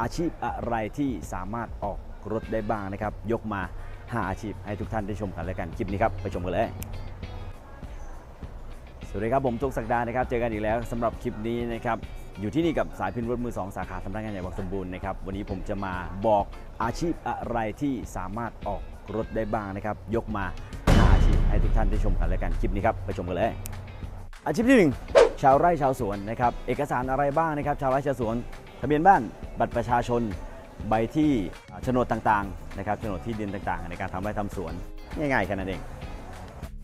อาชีพอะไรที่สามารถออกรถได้บ้างนะครับ ยกมา 5 อาชีพให้ทุกท่านได้ชมกันแล้วกันคลิปนี้ครับไปชมกันเลย สวัสดีครับผมทุกสัปดาห์นะครับ เจอกันอีกแล้วสำหรับคลิปนี้นะครับอยู่ที่นี่กับสายพินรถมือ 2 สาขาสำนักงานใหญ่บางสมบูรณ์นะครับวันนี้ผมจะมาบอกอาชีพอะไรที่สามารถออกรถได้บ้างนะครับ ยกมา5อาชีพให้ทุกท่านได้ชมกันแล้วกันคลิปนี้ครับไปชมกันเลย อาชีพที่ 1 ชาวไร่ชาวสวนนะครับเอกสารอะไรบ้างนะครับ ชาวไร่ชาวสวน ทะเบียนบ้าน บัตรประชาชนใบที่โฉนดต่างๆนะครับโฉนดที่ดินต่างๆ ในการทำไร่ทำสวนง่ายๆแค่นั้นเอง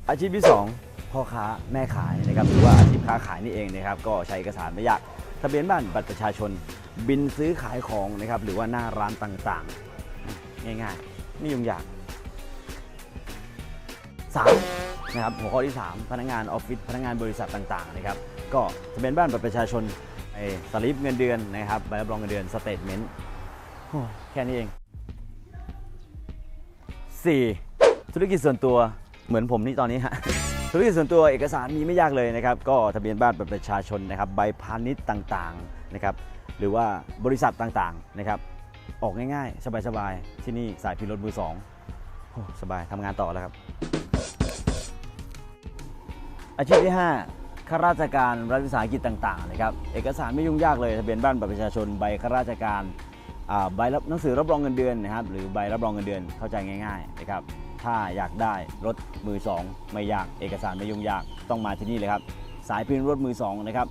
อาชีพที่ 2 พ่อค้าแม่ขายนะครับหรือว่าอาชีพค้าขายนี่เองนะครับก็ใช้เอกสารไม่ยากทะเบียนบ้านบัตรประชาชนบินซื้อขายของนะครับหรือว่าหน้าร้านต่างๆ ง่ายๆไม่ยุ่งยากสามนะครับหัวข้อที่ 3 พนักงานออฟฟิศพนักงานบริษัทต่างๆนะครับก็ทะเบียนบ้านบัตรประชาชน สลิปเงินเดือนนะครับใบรับรองเงินเดือนสเตทเมนต์แค่นี้เอง 4. ธุรกิจส่วนตัวเหมือนผมนี่ตอนนี้ฮะธุรกิจส่วนตัวเอกสารมีไม่ยากเลยนะครับ ก็ทะเบียนบ้านบัตรประชาชนนะครับ ใบพาณิชย์ต่างๆนะครับ หรือว่าบริษัทต่างๆนะครับ ออกง่ายๆ สบายๆ ที่นี่สายพิรถมือสองสบายทำงานต่อแล้วครับ อาชีพที่ 5 ข้าราชการรัฐวิสาหกิจต่างๆนะครับเอกสารไม่ยุ่งยากเลยทะเบียนบ้านบัตรประชาชนใบข้าราชการใบรับหนังสือรับรองเงินเดือนนะครับหรือใบรับรองเงินเดือนเข้าใจง่ายๆนะครับถ้าอยากได้รถมือสองไม่ยากเอกสารไม่ยุ่งยากต้องมาที่นี่เลยครับสายพินรถมือสองนะครับ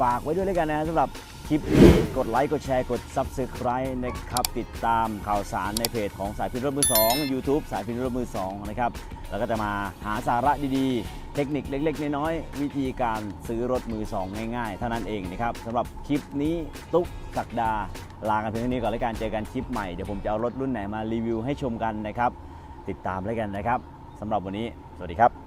ฝากไว้ด้วยเลยกันนะสำหรับ คลิปนี้กดไลค์ กดแชร์ กด Subscribe นะครับ ติดตามข่าวสารในเพจของสายพินรถมือ 2 YouTube สายพินรถมือ 2 นะครับ แล้วก็จะมาหาสาระดีๆ เทคนิคเล็ก ๆ น้อยๆ วิธีการซื้อรถมือ 2 ง่ายๆ เท่านั้นเองนะครับสำหรับคลิปนี้ตุ๊กศักดา ลากันเพียงเท่านี้ก่อนแล้วกันเจอกันคลิปใหม่ เดี๋ยวผมจะเอารถรุ่นไหนมารีวิวให้ชมกันนะครับ ติดตามแล้วกันนะครับสำหรับวันนี้ สวัสดีครับ